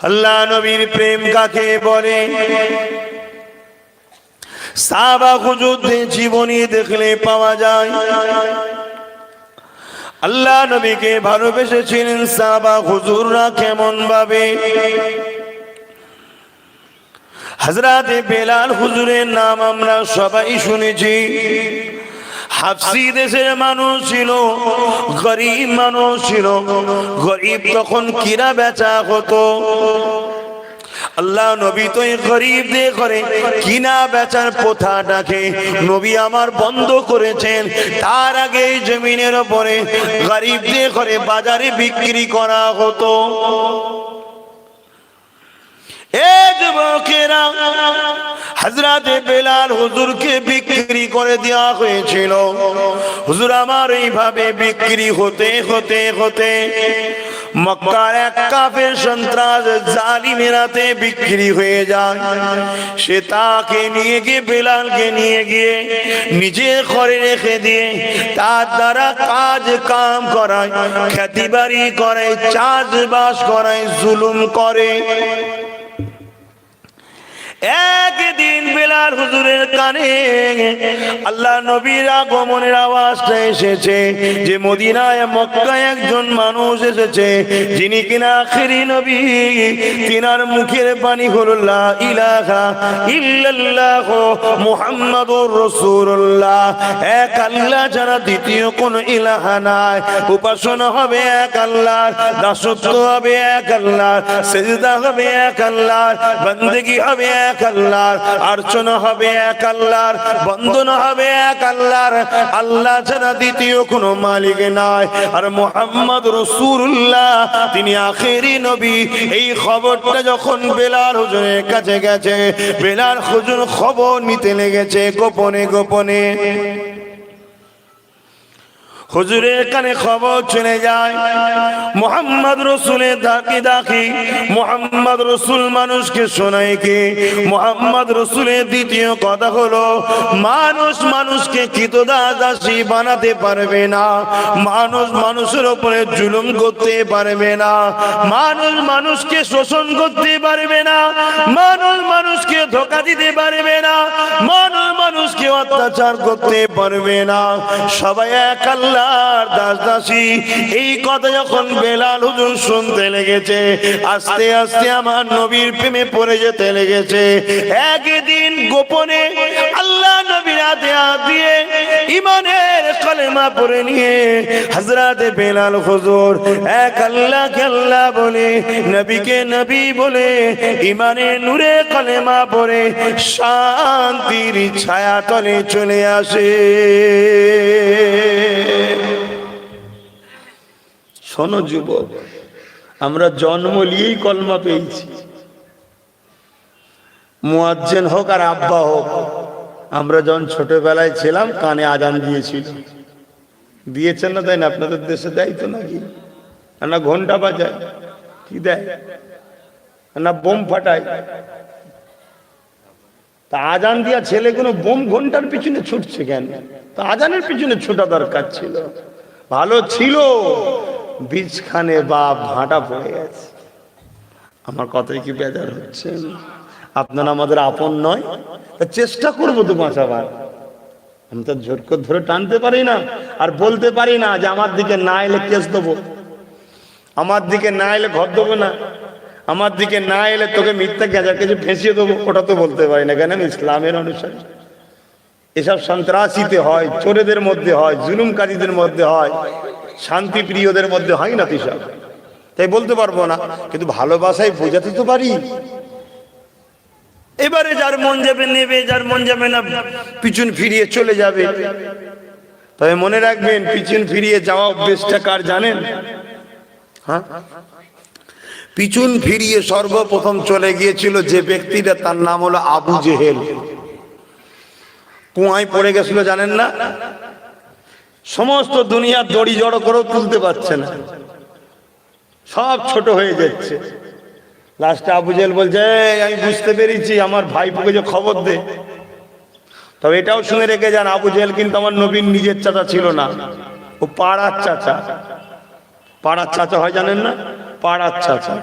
আল্লাহ নবীর প্রেম কাকে বলে? সাবা হুজুরদের জীবনী দেখলে পাওয়া যায়। আল্লাহ নবীকে ভালোবেসেছিলেন সাবা হুজুররা কেমন ভাবে হজরতে বেলাল হুজুরের নাম আমরা সবাই শুনেছি। হাফসি দেশের মানুষ ছিল, গরিব মানুষ ছিল। গরিব তখন কিরা বেচা হতো? আল্লাহ নবী তো এই দিয়ে করে কিনা বেচার প্রথাটাকে নবী আমার বন্ধ করেছেন। তার আগে জমিনের ওপরে গরিব দিয়ে করে বাজারে বিক্রি করা হতো। এ বেলাল হুজুরকে বিক্রি করে দেওয়া হয়েছিল। হুজুর, আমার এইভাবে বিক্রি হতে হতে হতে কাফের সন্ত্রাস জালিমেরাতে বিক্রি হয়ে যায়। সে তাকে নিয়ে গিয়ে, বেলালকে নিয়ে গিয়ে নিজে ঘরে রেখে দিয়ে তার দ্বারা কাজ কাম করায় খ্যাতি বাড়ি করে চাষবাস করায়, জুলুম করে। একদিন বেলাল হুজুরের কানে আল্লাহ নবীর আগমনের আওয়াজটা এসেছে যে মদিনায় মক্কায় একজন মানুষ এসেছে, যিনি কিনা আখেরি নবী, তিনার মুখের বাণী হল আল্লাহ নাই। উপাসনা হবে এক বন্দেগী হবে এক আল্লাহর, অর্চনা হবে এক আল্লাহর, বন্ধন হবে এক আল্লাহর। আল্লাহ ছাড়া দ্বিতীয় কোনো মালিক নাই আর মোহাম্মদ রসুল্লাহ তিনি আখেরি নবী। এই খবরটা যখন বেলার হুজুরের কাছে গেছে বেলার হুজুর খবর নিতে লেগেছে গোপনে গোপনে। হুজুরের কানে খবর চলে যায়, মোহাম্মদ রসুলের দাকি দাকি মোহাম্মদ রসুল মানুষকে শোনায় কি? মোহাম্মদ রসুলের দ্বিতীয় কথা হলো, মানুষ মানুষকে দাসী বানাতে পারবে না। মানুষ মানুষের উপরে জুলুম করতে পারবে না। মানুষ মানুষকে শোষণ করতে পারবে না। মানুষ মানুষকে ধোকা দিতে পারবে না। মানুষ মানুষকে অত্যাচার করতে পারবে না। সবাই এক আল্লাহর দাস দাসী, এই কথা যখন বেলাল হুজুর শুনতে লেগেছে, আস্তে আস্তে আমার নবীর প্রেমে পড়ে যেতে লেগেছে। একদিন গোপনে আল্লাহ নবীর হাতে হাত দিয়ে ইমানের কলেমা পড়ে নিয়ে হজরতে বেলাল হুজুর এক আল্লাহকে আল্লাহ বলে, নবীকে নবী বলে ইমানের নূরে কলেমা পড়ে শান্তির ছায়া তলে চলে আসে। শোনো যুবক, আমরা জন্ম নিয়েই কলমা পেয়েছি। মুয়াজ্জেন হোক আর আব্বা হোক, আমরা যখন ছোটবেলায় ছিলাম, কানে আজান দিয়েছিল। দিয়েছেন না তাই না আপনাদের দেশে দেয় তো নাকি? না ঘণ্টা বাজায়, কি দেয়? না বোম ফাটায়। তা আজান দিয়া ছেলেগুলো বোম ঘণ্টার পিছনে ছুটছে কেন? তা আজানের পিছনে ছোটা দরকার ছিল। ভালো ছিল। বীজখানে বা ভাঁটা পড়ে গেছে। আমার কথাই কি বেজার হচ্ছে? আপনারা আমাদের আপন নয় চেষ্টা করব তো বাঁচাবার আমি তো ঝোট করে ধরে টানতে পারি না আর বলতে পারি না যে আমার দিকে না এলে কেস দেবো। আমার দিকে না এলে ঘর দেবো না। আমার দিকে না এলে তোকে মিথ্যা গেঁজা কিছু ফেঁসিয়ে দেবো, ওটা তো বলতে পারি না কেন? ইসলামের অনুসারী। এসব সন্ত্রাসীতে হয়, চোরেদের মধ্যে হয়, জুলুমকারীদের মধ্যে হয়। শান্তি প্রিয়দের মধ্যে হয় না তিসব তাই বলতে পারব না, কিন্তু ভালোবাসায় বোঝাতে তো পারি। এবারে যার মন যাবে, নেবে, যার মন যাবে না, পিছন ফিরিয়ে চলে যাবে। তবে মনে রাখবেন, পিছন ফিরিয়ে যাওয়া অভ্যেসটা কার জানেন? হ্যাঁ? পিছন ফিরিয়ে সর্বপ্রথম চলে গিয়েছিল যে ব্যক্তিটা, তার নাম হলো আবু জেহেল। কুয়ায় পড়ে গেছিল, জানেন না? সমস্ত দুনিয়ার দড়ি জড়ো করেও তুলতে পারছে না। সব ছোট হয়ে যাচ্ছে। লাস্টে আবু জেল বলছে "এই, আমি বুঝতে পেরেছি আমার ভাইপোকে যে খবর দে। তবে এটাও শুনে রেখে যান আবু জেহেল কিন্তু আমার নবীন নিজের চাচা ছিল না। ও পাড়ার চাচা। পাড়ার চাচা হয় জানেন না? পাড়ার চাচা।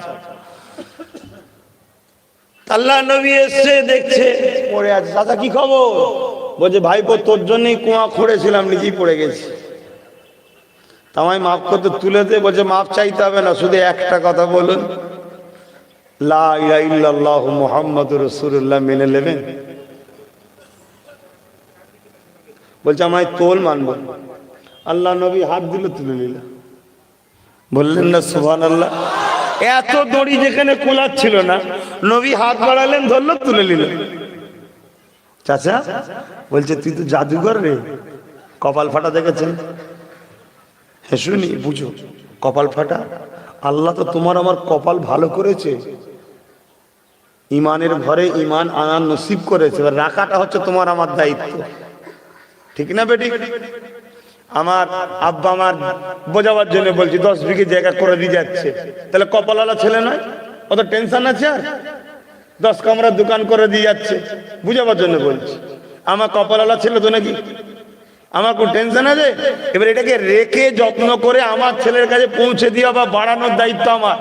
আল্লাহ নবী এসছে দেখছে। পড়ে আছে। চাচা কি খবর? বলছে, ভাইপো, তোর জন্যই কুয়া খুঁড়েছিলাম নিজেই পড়ে গেছি। তামাই মাফ করতে তুলে দে, বলছে, মাফ চাইতে হবে না, শুধু একটা কথা বলুন। ইল্লাল্লাহ মেনে নেবেন? বলছে, আমায় তোল মানব। আল্লাহ নবী হাত তুলে বললেন, না আল্লাহ এত দড়ি যেখানে কোলাচ্ছিল না, নবী হাত বাড়ালেন, ধরলো, তুলে নিল। চাচা, বলছে, তুই তো জাদুঘর রে, কপাল ফাটা দেখেছেন হ্যাঁ শুনি, বুঝো, কপাল ফাটা? আল্লাহ তো তোমার আমার কপাল ভালো করেছে। ইমানের ঘরে ইমান আনার নসিব করেছে। রাখাটা হচ্ছে তোমার আমার দায়িত্ব। ঠিক না, বেটি? আমার আব্বা আমার বোঝাবার জন্য বলছি, দশ বিঘে জায়গা করে দিয়ে যাচ্ছে। তাহলে কপালালা ছেলে নয়? অত টেনশন আছে আর? দশ কামরার দোকান করে দিয়ে যাচ্ছে। বুঝাবার জন্য বলছি। আমার কপালালা ছিল তো নাকি? আমার কোন টেনশন আছে? এবার এটাকে রেখে যত্ন করে আমার ছেলের কাছে পৌঁছে দেওয়া বা বাড়ানোর দায়িত্ব আমার।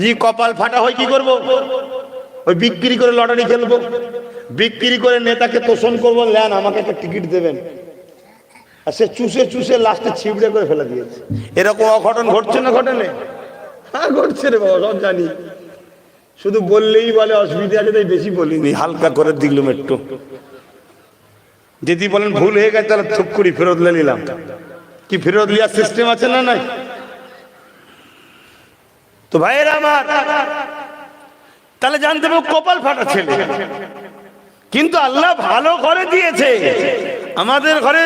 যদি কপাল ফাটা হয় কি করব? ওই বিক্রি করে লটারি খেলব। বিক্রি করে নেতাকে তোষণ করব। লেন আমাকে একটা টিকিট দেবেন। আর সে চুষে চুষে লাস্টে ছিবড়ে করে ফেলে দিয়েছে। এরকম অঘটন ঘটছে না ঘটনে? হ্যাঁ ঘটছে রে বাবা, সব জানি। শুধু বললেই বলে, অসুবিধা আছে তাই বেশি বলিনি হালকা করে দিলাম একটু। যদি বলেন ভুল হয়ে গেছে, তাহলে থুপ করি ফেরত নিলাম। কি ফেরত লিয়ার সিস্টেম আছে না নাই? তো ভাইয়ের আমার, তাহলে জানতে হবে কপাল ফাটা ছেলে। কিন্তু আল্লাহ ভালো করে দিয়েছে। আমাদের ঘরে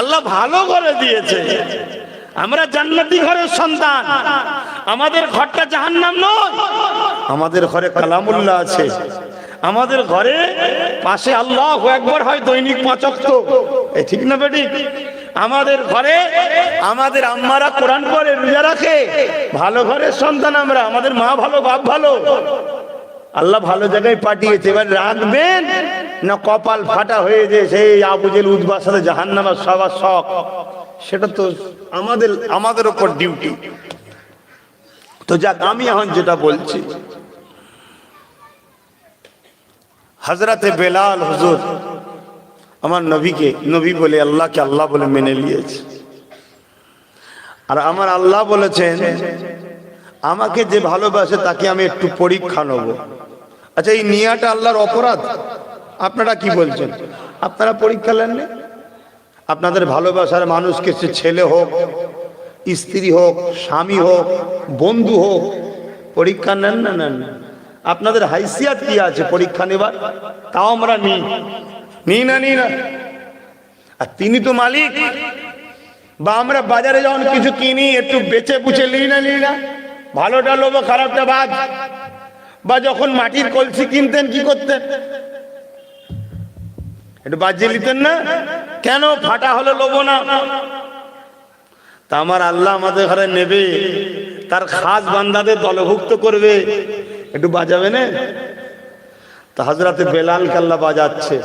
আল্লাহ ভালো করে দিয়েছে। আমরা জান্নাতি ঘরের সন্তান। আমাদের ঘরটা জাহান্নাম নয়। আমাদের ঘরে কালামুল্লাহ আছে। আমাদের ঘরে পাশে আল্লাহ একবার হয় দৈনিক পাঁচক তো এ ঠিক না বেটি? আমাদের ঘরে আমাদের আম্মারা কোরআন করে রোজা রাখে। ভালো ঘরের সন্তান আমরা, আমাদের মা ভালো, বাপ ভালো। আল্লাহ ভালো জায়গায় পাঠিয়েছে। এবার রাখবেন না কপাল ফাটা হয়ে যে সেই আবুজেল উদ্বাস সাথে সবার শখ। সেটা তো আমাদের আমাদের ওপর ডিউটি তো যাক, আমি এখন যেটা বলছি হজরতে বেলাল হুজুর আমার নবীকে, নবী বলে আল্লাহকে আল্লাহ বলে মেনে নিয়েছে। আর আমার আল্লাহ বলেছেন, আমাকে যে ভালোবাসে তাকে আমি একটু পরীক্ষা নেব। আচ্ছা এই নিয়াটা আল্লাহর অপরাধ? আপনারা কি বলছেন? আপনারা পরীক্ষা নেননি? আপনাদের ভালোবাসার মানুষকে সে ছেলে হোক, স্ত্রী হোক, স্বামী হোক, বন্ধু হোক, পরীক্ষা নেন না, নেন আপনাদের হাইসিয়াত কি আছে পরীক্ষা নেবার? তাও আমরা নিই নিই না নিই না। আর তিনি তো মালিক। বা আমরা বাজারে যখন কিছু কিনি, একটু বেচে বুঝে নিই না নিই না। ভালোটা লোবো খারাপটা বাদ বা যখন মাটির কলসি কিনতেন, কি করতেন? একটু বাজিয়ে নিতেন না? কেন? ফাটা হলে লোবো না তা আমার আল্লাহ আমাদের ঘরে নেবে, তার খাস বান্দাদের দলভুক্ত করবে। একটু বাজাবে না? তা হাজরাতে বেলাল কাল্লা বাজাচ্ছে।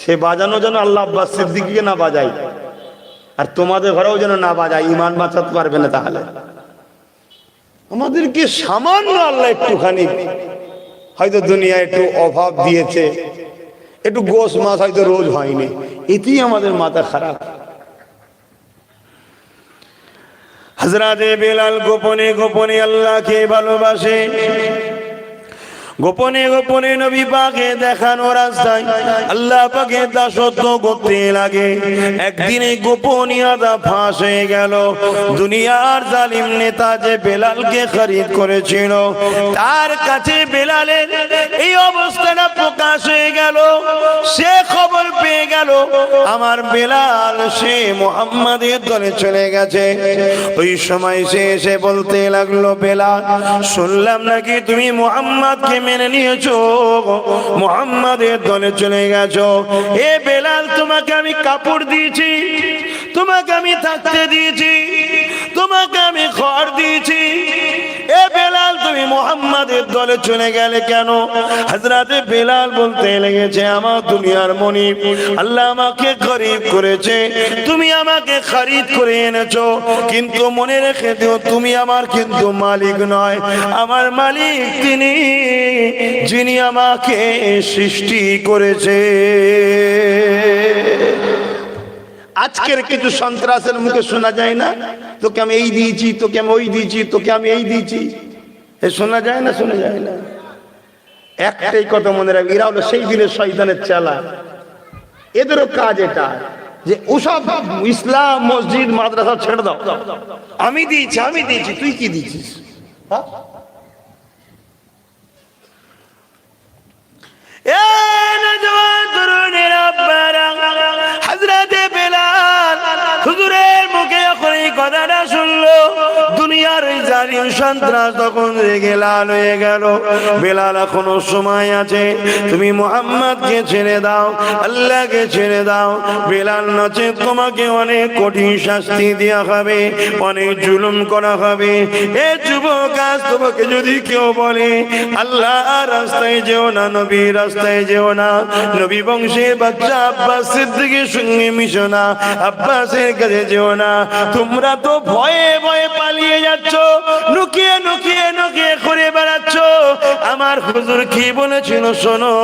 সে বাজানো যেন আল্লাহ আব্বাস সিদ্দিকিকে না বাজাই আর তোমাদের ঘরেও যেন না বাজায়, ইমান বাঁচাতে পারবে না তাহলে। আমাদেরকে সামান্য আল্লাহ একটুখানি, হয়তো দুনিয়া একটু অভাব দিয়েছে। একটু গোস মাস হয়তো রোজ হয়নি। এটি আমাদের মাথা খারাপ। হজরাতে বেলাল গোপনে গোপনে আল্লাহকে ভালোবাসে। গোপনে গোপনে নবী পাকে দেখানো রাস্তায়। আল্লাহ পাকে দাসত্ব করতে লাগে। একদিনে গোপনীয়তা ফাঁস হয়ে গেল। দুনিয়ার জালিম নেতা যে বেলালকে খরিদ করেছিল, তার কাছে বেলালের এই অবস্থাটা প্রকাশ হয়ে গেল। সে খবর পেয়ে গেল, আমার বেলাল সে মোহাম্মদের দলে চলে গেছে। ওই সময় সে এসে বলতে লাগল, বেলাল, শুনলাম নাকি তুমি মোহাম্মদকে মেনে নিয়েছো? মোহাম্মদের দলে চলে গেছো। এ বেলাল, তোমাকে আমি কাপড় দিয়েছি। তোমাকে আমি থাকতে দিয়েছি। তোমাকে আমি ঘর দিয়েছি। এ বেলাল, তুমি মোহাম্মদের দলে চলে গেলে কেন? হাজরাতে বেলাল বলতে লেগেছে, আমার দুনিয়ার মনি আল্লাহ আমাকে খরিদ করেছে। তুমি আমাকে খরিদ করে এনেছো। কিন্তু মনে রেখে দিও, তুমি আমার কিন্তু মালিক নয়। আমার মালিক তিনি, যিনি আমাকে সৃষ্টি করেছে। আজকের কিছু সন্ত্রাসের মুখে শোনা যায় না। তোকে আমি এই দিয়েছি, তোকে আমি ওই দিয়েছি, তোকে আমি এই দিয়েছি। এ শোনা যায় না, শোনা যায় না। একটাই কথা মনে রাখবে এরা হলো সেই দিনের শয়তানের চালা। এদেরও কাজ এটা যে ওসব ইসলাম, মসজিদ, মাদ্রাসা ছেড়ে দাও। আমি দিয়েছি আমি দিয়েছি, তুই কি দিয়েছিস? হ্যাঁ? এ নজওয়ান তরুণের বেলাল অনেক জুলুম করা হবে। এ যুবক, আজ তোমাকে যদি কেউ বলে, আল্লাহ, রাস্তায় যেও না, নবী, রাস্তায় যেও না, নবী বংশের বাচ্চা আব্বাস সিদ্দিকের সঙ্গে মিশো না, আব্বাসের কাছে যেও না। তোমরা তো ভয়ে ভয়ে পালিয়ে যাচ্ছ, লুকিয়ে লুকিয়ে লুকিয়ে করে বেড়াচ্ছ। আমার হুজুর কি বলেছিল শোনো,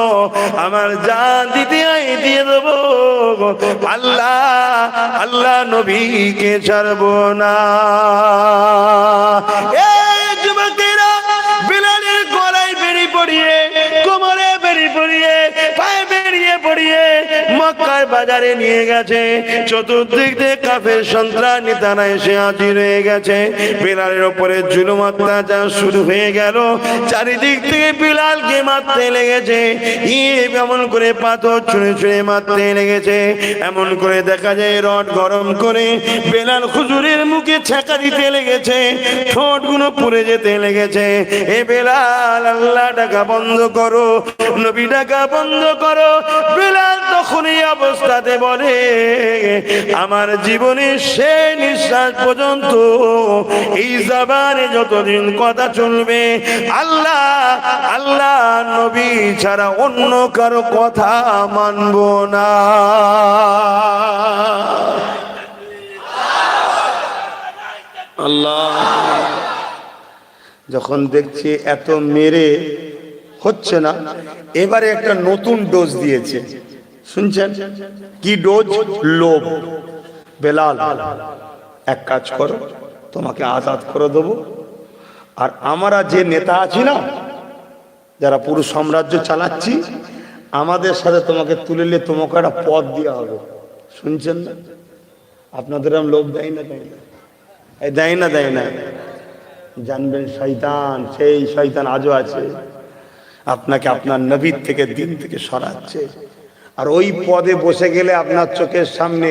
আমার জান দিতে আই দিয়ে দেবো আল্লাহ আল্লাহ নবীকে ছাড়বো না। এই যুবকেরা, বিলালের গলায় বেরি পড়িয়ে মক্কার বাজারে নিয়ে গেছে। চতুর্দিক দিয়ে কাফের সন্ত্রাস নেতারা এসে হাজির হয়ে গেছে। বিলালের ওপরে জুলুম অত্যাচার শুরু হয়ে গেল। চারিদিক থেকে বিলালকে মারতে লেগেছে। এমন করে পাথর ছুঁড়ে ছুঁড়ে মারতে লেগেছে। এমন করে দেখা যায় রড গরম করে বেলাল খুজুরের মুখে ছেঁকা দিতে লেগেছে। ঠোঁটগুলো পুড়ে যেতে লেগেছে। এ বেলাল, আল্লাহ টাকা বন্ধ করো। নবী টাকা বন্ধ করো। বেলাল তখন এই অবস্থাতে বলে, আমার জীবনের সে নিঃশ্বাস পর্যন্ত এই জাবানে যতদিন কথা চলবে, আল্লাহ আল্লাহ, নবী ছাড়া অন্য কারও কথা মানবো না। আল্লাহ। যখন দেখছি এত মেরে হচ্ছে না, এবারে একটা নতুন ডোজ দিয়েছে। শুনছেন? কি ডোজ? লোভ। বেলাল, এক কাজ করো, তোমাকে আজাদ করে দেবো। আর আমরা যে নেতা আছি না, যারা পুরো সাম্রাজ্য চালাচ্ছি, আমাদের সাথে তোমাকে তুলে নিয়ে তোমাকে একটা পদ দেওয়া হবে। শুনছেন না? আপনাদের আমি লোভ দেয় না দেয় না। এই দেয় না দেয় না। জানবেন শয়তান, সেই শয়তান আজও আছে। আপনাকে আপনার নবীর থেকে, দিন থেকে সরাচ্ছে। আর ওই পদে বসে গেলে আপনার চোখের সামনে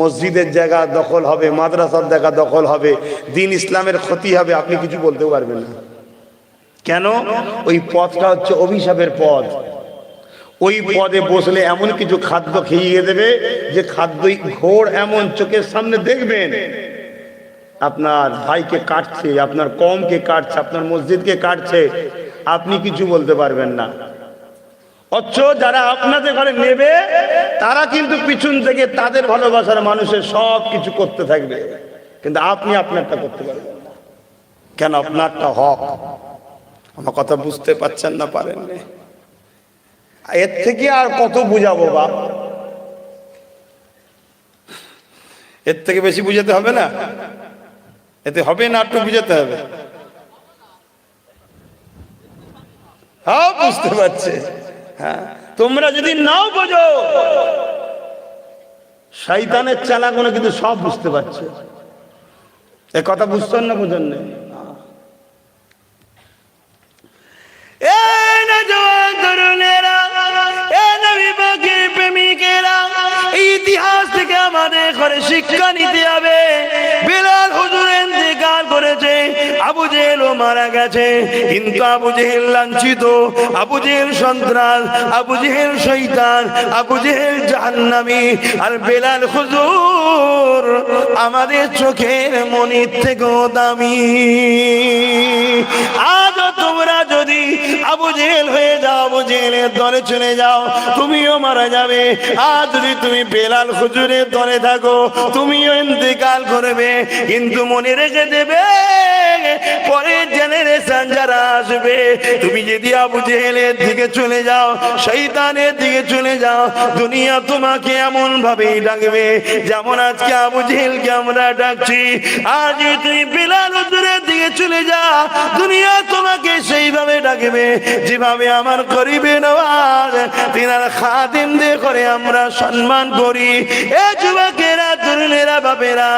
মসজিদের জায়গা দখল হবে, মাদ্রাসার জায়গা দখল হবে, দিন ইসলামের ক্ষতি হবে, আপনি কিছু বলতে পারবেন না। কেন? ওই পথটা হচ্ছে অভিশাপের পথ ওই পদে বসলে এমন কিছু খাদ্য খেয়ে দেবে যে খাদ্যই ঘোর এমন চোখের সামনে দেখবেন। আপনার ভাইকে কাটছে, আপনার কমকে কাটছে, আপনার মসজিদকে কাটছে, আপনি কিছু বলতে পারবেন না। অথচ যারা আপনাদের ঘরে নেবে, তারা কিন্তু পিছন থেকে তাদের ভালোবাসার মানুষের সব কিছু করতে থাকবে। কিন্তু আপনি আপনারটা করতে পারবেন কেন? আপনারটা হক। আমার কথা বুঝতে পারছেন না, পারেন। এর থেকে আর কত বুঝাবো বাপ? এর থেকে বেশি বুঝাতে হবে না? এতে হবে না, একটু বুঝাতে হবে। হ্যাঁ বুঝতে পারছে। হ্যাঁ তোমরা যদি নাও বোঝো শয়তানের চালাগুলো কিন্তু সব বুঝতে পারছে। এ কথা বুঝছেন না বুঝেন না? এই নজওয়ান তরুণেরা, এ নবী পাকের প্রেমিকেরা, ইতিহাস থেকে আমাদের ঘরে শিক্ষা নিতে হবে। বিলাল হুজুর ইন্তেকাল করেছে, আবু জেহেল মারা গেছে। কিন্তু আবু জেহেল লাঞ্ছিত, আবু জেহেল সন্ত্রাস, আবু জেহেল শৈতান আবু জেহেল জাহান্নামী। আর বেলাল হুজুর আমাদের চোখের মনির থেকেও দামি। আজও তোমরা যদি আবু জেহেল হয়ে যাও, আবু জেহেলের দলে চলে যাও, তুমিও মারা যাবে। আর যদি তুমি বেলাল হুজুরের দলে থাকো, তুমিও ইন্তেকাল করবে। কিন্তু মনে রেখে দেবে, পরের জেনারেশন যারা আসবে, তুমি যদি আবু জেহেলের দিকে চলে যাও শৈতানের দিকে চলে যাও, দুনিয়া তোমাকে এমন ভাবেই ডাকবে, যেমন আজকে আবু জেহেলকে আমরা ডাকছি। আজ তুমি বেলাল হুজুরের দিকে চলে যাও দুনিয়া তোমাকে সেইভাবে ডাকবে। যেভাবে আমার করিবে নওয়াজ তিনার খাদিম দিয়ে করে আমরা সম্মান করি। এ যুবকেরা, তরুণেরা, বাপেরা,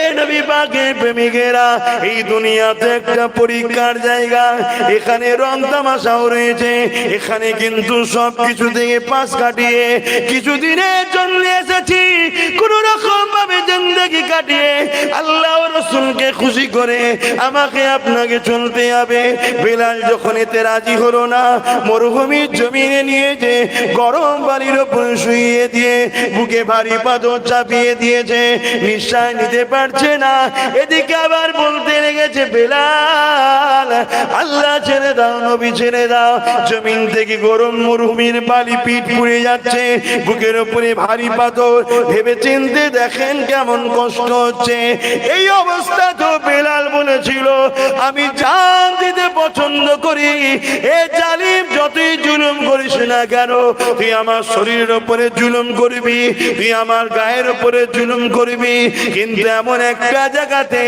এ নবী পাকের প্রেমিকেরা, এই দুনিয়াতে একটা পরীক্ষার জায়গা। এখানে রং তামাশাও রয়েছে। এখানে কিন্তু সব কিছু থেকে পাশ কাটিয়ে কিছুদিনের জন্য খুশি করে আমাকে আপনাকে চলতে হবে। বেলাল যখন এতে রাজি হলো না, মরুভূমির জমিনে নিয়ে যে গরম বাড়ির ওপর শুইয়ে দিয়ে বুকে ভারী পাথর চাপিয়ে দিয়েছে নিঃশ্বাস নিতে পারছে না। এদিকে আবার বলতে লেগেছে, বেলাল, আল্লাহ ছেড়ে দাও, নবী ছেড়ে দাও। জমিন থেকে গরম মরুভূমির বালি পিঠ পুড়ে যাচ্ছে, বুকের ওপরে ভারী পাথর। ভেবে চিনতে দেখেন কেমন কষ্ট হচ্ছে। এই অবস্থা তো বেলাল বলেছিল, আমি জান দিতে পছন্দ করি। এ জালিম যতই জুলুম করিস না কেন, তুই আমার শরীরের উপরে জুলুম করবি, তুই আমার গায়ের উপরে জুলুম করবি। কিন্তু এমন একটা জায়গাতে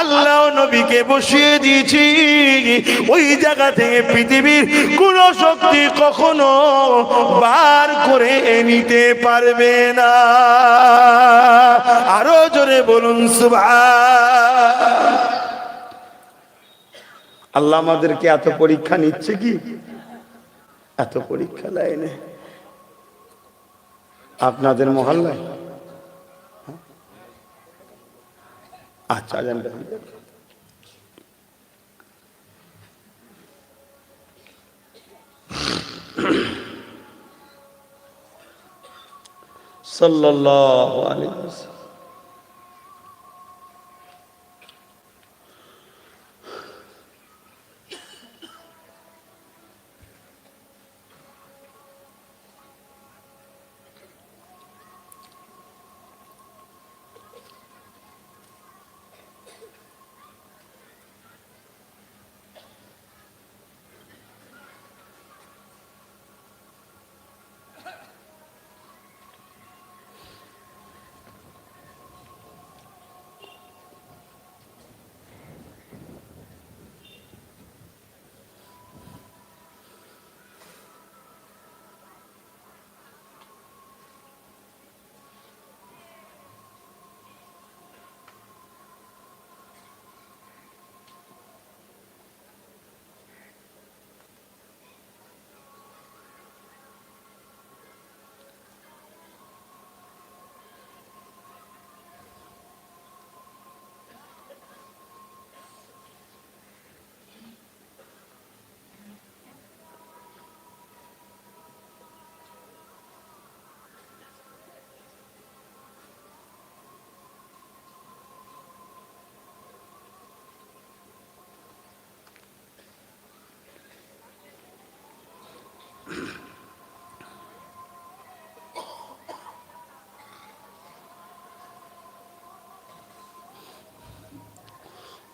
আল্লাহ নবীকে বসিয়ে দিয়েছি, ওই জায়গা থেকে পৃথিবীর কোন শক্তি কখনো বার করে নিতে পারবে না। আরও জোরে বলুন সুভা আল্লাহ আমাদেরকে এত পরীক্ষা নিচ্ছে কি? এত পরীক্ষা লাইনে আপনাদের মহল্লায়? হ্যাঁ? আচ্ছা সাল্লাল্লাহু আলাইহি ওয়াসাল্লাম।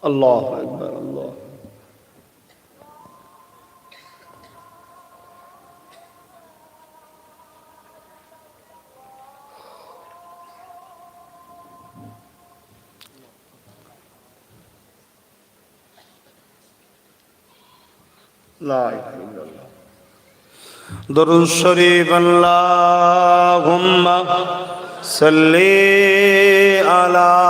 الله أكبر الله. لا إله الله. درود شریف اللهم صلی علی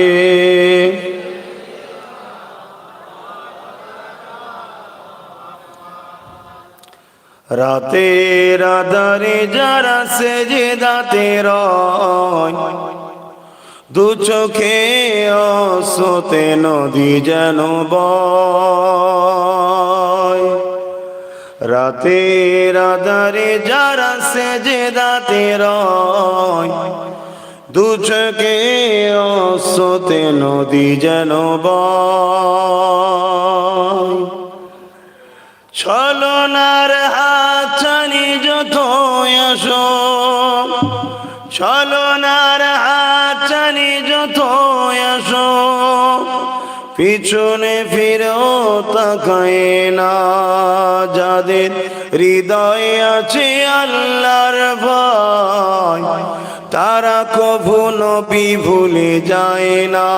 রাতের আধারে যারা সেজে দাতে দু চোখে অসতে নদী যেন বয়। রাতের আধারে যারা সেজে দাতে দু চোখে অসতে নদী যেন বয়। ছলনার যত আসো। ছলনার হাতছানি যত আসো। পিছনে ফিরেও তাকায় না। যাদের হৃদয়ে আছে আল্লাহর ভয়, তারা কভু নবী ভুলে যায় না।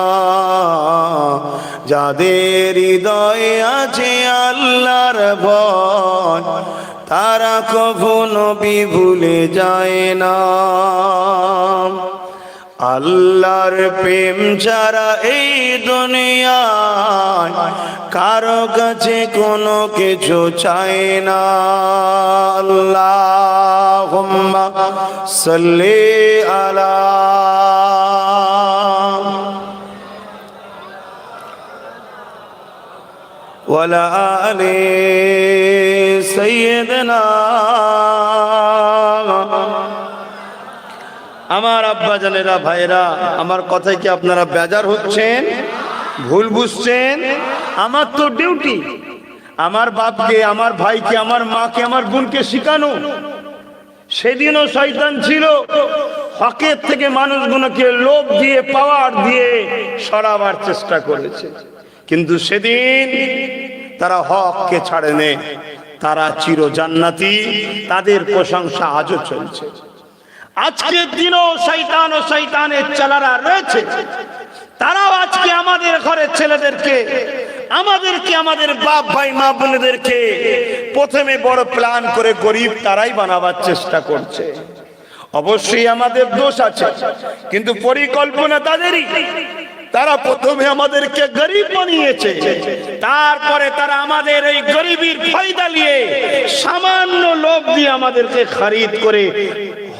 যাদের হৃদয়ে আছে আল্লাহর ভয় তারা কখনো নবী ভুলে যায় না। আল্লাহর প্রেম ছাড়া এই দুনিয়ায় কারও কাছে কোনো কিছু চাই না। আল্লাহ সাল্লি আলা ولا آل سيدنا আমার আব্বা জানেরা ভাইরা আমার কথায় কি আপনারা বেজার হচ্ছেন ভুল বুঝছেন আমার তো ডিউটি আমার বাপকে আমার ভাইকে আমার মাকে আমার বোনকে শিখানো সেদিনও শয়তান ছিল হকের থেকে মানুষগুলোকে লোভ দিয়ে পাওয়ার দিয়ে সরাবার চেষ্টা করেছে কিন্তু সেদিন তারা হককে ছাড়ে নে তারা চির জান্নাতি তাদের প্রশংসা আজও চলছে। আজকের দিনও শৈতান ও শৈতানের চালারা রয়েছে। তারাও আজকে আমাদের ঘরের ছেলেদেরকে, আমাদেরকে, আমাদের বাপ ভাই, মা বোনেদেরকে প্রথমে বড় প্ল্যান করে গরিব তারাই বানাবার চেষ্টা করছে। অবশ্যই আমাদের দোষ আছে, কিন্তু পরিকল্পনা তাদেরই। তারা প্রথমে আমাদেরকে গরিব বানিয়েছে। তারপরে তারা আমাদের এই গরিবীর ফায়দা নিয়ে সামান্য লোভ দিয়ে আমাদেরকে খরিদ করে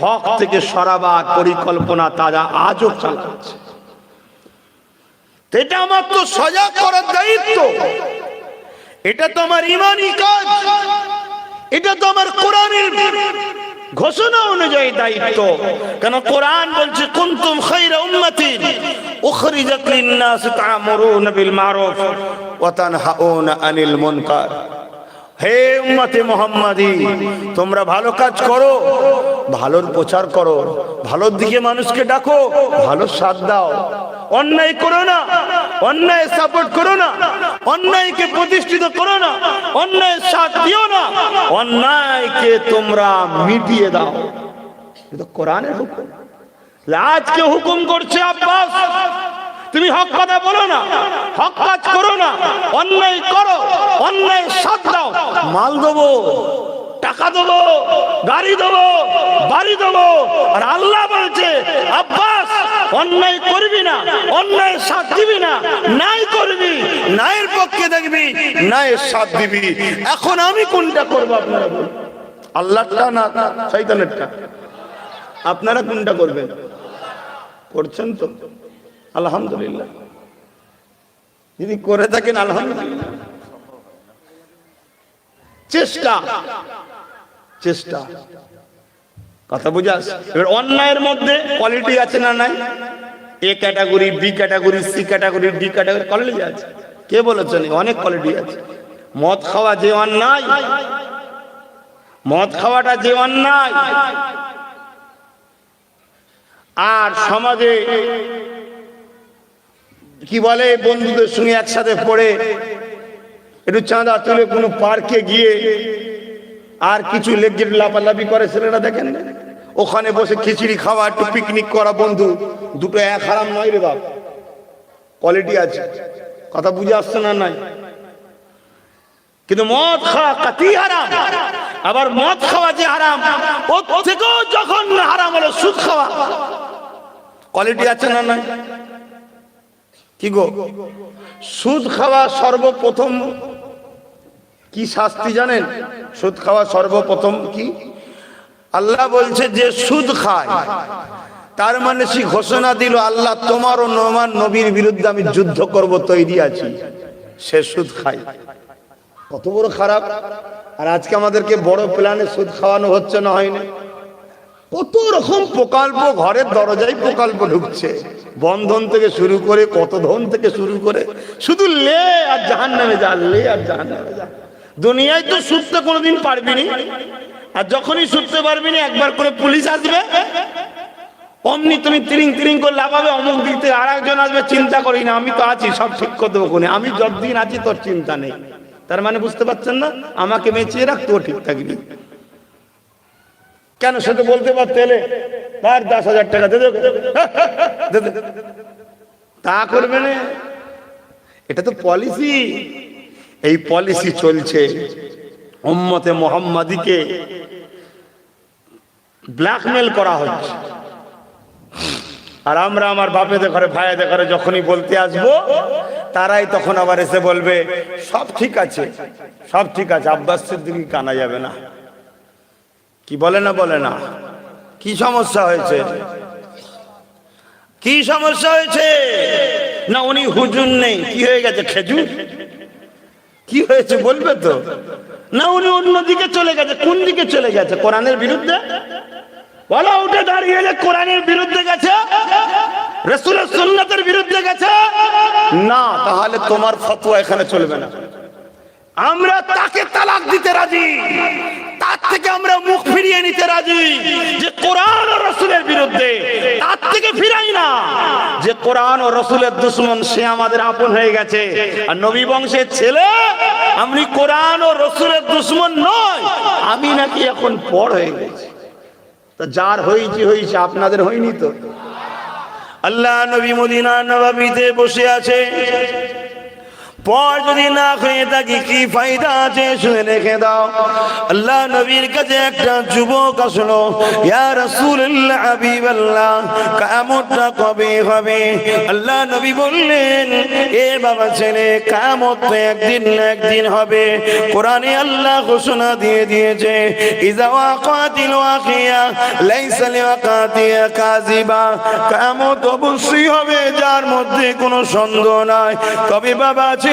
হক থেকে সরাবার পরিকল্পনা তারা আজও চালাচ্ছে। এটা আমার তো সজাগ করার দায়িত্ব। এটা তো আমার ইমানই কাজ। এটা তো আমার কোরআনের ঘোষণা অনুযায়ী দায়িত্ব। কেন কোরআন বলছে, কুনতুম খায়রা উম্মাতিন উখরিজাত লিন-নাস তা'মুরুনা বিল মারুফ ওয়া তানহাউনা আনিল মুনকার। হে উম্মতে মোহাম্মদী, তোমরা ভালো কাজ করো, ভালোর প্রচার করো, ভালোর দিকে মানুষকে ডাকো, ভালো সাথ দাও। অন্যায় করো না, অন্যায় সাপোর্ট করো না, অন্যায়কে প্রতিষ্ঠিত করো না, অন্যায় সাথ দিও না, অন্যায়কে তোমরা মিটিয়ে দাও। এটা কোরআনের হুকুম। আজকে হুকুম করছে আব্বাস, তুমি হক কথা বলো না, হক কাজ করো না, অন্যায় করো, অন্যায় সাথ দাও, মাল দেবো। টাকা দেবো, গাড়ি দেবো, বাড়ি দেবো। আর আল্লাহ বলছে, আব্বাস, অন্যায় করবি না অন্যায় সাথ দিবি না নাই করবি নায়ের পক্ষে দেখবি নায়ের সাথ দিবি। এখন আমি কোনটা করব আপনারা আল্লাহটা না শৈতানেরটা আপনারা কোনটা করবেন? করছেন তো। আলহামদুলিল্লাহ। যদি করে থাকেন, আলহামদুলিল্লাহ। চেষ্টা। চেষ্টা। কথা বুঝাস? এবার অন্যায়ের মধ্যে কোয়ালিটি আছে না নাই? A category B category C category D category quality আছে। কে বলেছেন অনেক কোয়ালিটি আছে। মদ খাওয়া যে অন্যায়, মদ খাওয়াটা যে অন্যায়, আর সমাজে কি বলে, বন্ধুদের সঙ্গে একসাথে পড়ে, একটু চাঁদা তুলে কোনো পার্কে গিয়ে আর কিছু লেগের লাপালাপি করে ছেলেরা দেখেন? ওখানে বসে খিচুড়ি খাওয়া, একটু পিকনিক করা, বন্ধু। দুটো এক হারাম নয় রে বাপ। কোয়ালিটি আছে। কথা বুঝে আসছে না নাই? কিন্তু মদ খাওয়া কাতি হারাম। আবার মদ খাওয়া যে হারাম, ওর থেকেও যখন হারাম হলো, সুদ খাওয়া। কোয়ালিটি আছে না নাই? কি গো? সুদ খাওয়া সর্বপ্রথম কি শাস্তি জানেন? সুদ খাওয়া সর্বপ্রথম কি? আল্লাহ বলছে যে সুদ খায়। তার মানে সে ঘোষণা দিল, আল্লাহ তোমার ও নোমান নবীর বিরুদ্ধে আমি যুদ্ধ করব, তৈরি আছি। সে সুদ খায়। কত বড় খারাপ। আর আজকে আমাদেরকে বড় প্ল্যানে সুদ খাওয়ানো হচ্ছে না হয়নি। কত রকম প্রকল্প, ঘরের দরজায় প্রকল্প ঢুকছে। বন্ধন থেকে শুরু করে, কত ধন থেকে শুরু করে। শুধু লে আর জাহান নামে যা, লে আর জাহান নামে যা। দুনিয়ায় তো সুদতে কোনোদিন পারবি নি। আর যখনই সুদতে পারবি না, একবার করে পুলিশ আসবে। অমনি তুমি তিরিং তিরিং করে লাগাবে অমুক দিক থেকে আর একজন আসবে, চিন্তা করি না, আমি তো আছি, সব ঠিক করে দেবো আমি যতদিন আছি, তোর চিন্তা নেই। তার মানে বুঝতে পারছেন না? আমাকে বেঁচিয়ে রাখ, তোর ঠিক থাকবি। কেন সে তো বলতে পারতে এলে তার দশ হাজার টাকা দে। তা করবে না। এটা তো পলিসি এই পলিসি চলছে। উম্মতে মোহাম্মদীকে ব্ল্যাকমেল করা হচ্ছে। আর আমরা আমার বাপেদের ঘরে ভাইয়াদের ঘরে যখনই বলতে আসব, তারাই তখন আবার এসে বলবে, সব ঠিক আছে, সব ঠিক আছে, আব্বাস সিদ্দিকি কানা যাবে না। কি বলে না বলে না? কি সমস্যা হয়েছে? কি সমস্যা হয়েছে? না, উনি হুজুর নেই। কি হয়ে গেছে, খেজুর? কি হয়েছে বলবে তো? না, উনি অন্যদিকে চলে গেছে। কোন দিকে চলে গেছে? কোরআনের বিরুদ্ধে? উঠে দাঁড়িয়ে কোরআনের বিরুদ্ধে গেছে? রসুলের বিরুদ্ধে গেছে? না, তাহলে তোমার ফতোয়া এখানে চলবে না। আমরা তাকে তালাক দিতে রাজি। তার থেকে আমরা মুখ ফিরিয়ে নিতে রাজি যে কোরআন ও রসুলের বিরুদ্ধে তার থেকে ফিরাই না যে কোরআন ও রসুলের দুশ্মন, সে আমাদের আপন হয়ে গেছে। আর নবী বংশের ছেলে, আমি কোরআন ও রসুলের দুশ্মন নয় আমি নাকি এখন পর হয়ে গেছি। তা যার হয়েছি হয়েছে আপনাদের হয়নি তো? আল্লাহ নবী মদিনা নবাবিতে বসে আছে। পর যদি না হয়ে থাকি কি ফায়দা আছে শুনে রেখে দাও। আল্লাহ নবীর কাছে একটা যুবক আসলো, ইয়া রাসূলুল্লাহ, হাবিবাল্লাহ কিয়ামতটা কবে হবে? আল্লাহ নবী বললেন, এ বাবা ছেলে কিয়ামত তো একদিন না একদিন হবে। কোরআনে আল্লাহ ঘোষণা দিয়ে দিয়েছে, ইজা ওয়াকাতিল ওয়াকিয়া, লাইসা লিওয়াকাতিয়া কাযিবা। কিয়ামত অবশ্যই হবে, যার মধ্যে কোনো সন্দেহ নাই। তবে বাবা ছেলে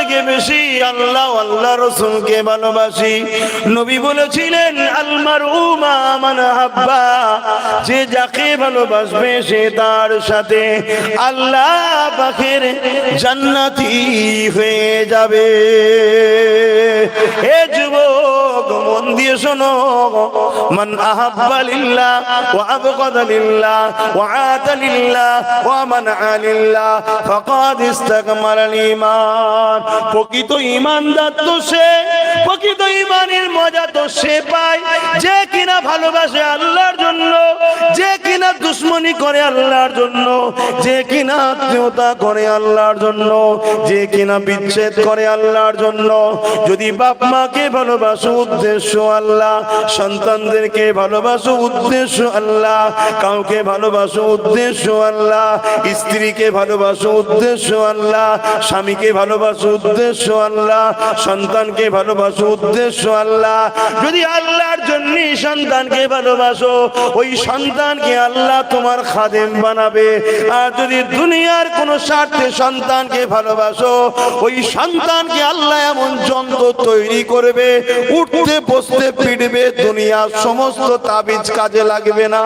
থেকে বেশি আল্লাহ আল্লাহ রাসূলকে ভালোবাসি। নবী বলেছিলেন আল মারউমা মান হাব্বা যে যাকে ভালোবাসবে সে তার সাথে আল্লাহ পাখের জান্নাতি হয়ে যাবে। হে যুবক, মন দিয়ে শোনো। মান আহাব্বা লিল্লাহ, ওয়া আবগাদা লিল্লাহ, ওয়া আতা লিল্লাহ, ওয়া মানআ লিল্লাহ, ফাকাদ ইস্তাকমালা ঈমান। প্রকৃত ঈমানদার তো সে, প্রকৃত ঈমানের মজা তো সে পায়। যে কিনা ভালোবাসে আল্লাহর জন্য, যে কিনা দুশ্মনী করে আল্লাহর জন্য, যে কিনা আত্মীয়তা করে আল্লাহর জন্য, যে কিনা বিচ্ছেদ করে আল্লাহর জন্য। যদি বাপ মাকে ভালোবাসো উদ্দেশ্য আল্লাহ, সন্তানদেরকে ভালোবাসো উদ্দেশ্য আল্লাহ, কাউকে ভালোবাসো উদ্দেশ্য আল্লাহ, স্ত্রীকে ভালোবাসো উদ্দেশ্য আল্লাহ, স্বামীকে ভালোবাসো উদ্দেশ্য আল্লাহ, সন্তানকে ভালোবাসো, উদ্দেশ্য আল্লাহ। যদি আল্লাহর জন্য সন্তানকে ভালোবাসো, ওই সন্তানকে আল্লাহ তোমার খাদেম বানাবে। আর যদি দুনিয়ার কোন স্বার্থে সন্তানকে ভালোবাসো, ওই সন্তানকে আল্লাহ এমন যন্ত্র তৈরি করবে, উঠতে, বসতে, পিটবে, দুনিয়ার সমস্ত তাবিজ কাজে লাগবে না।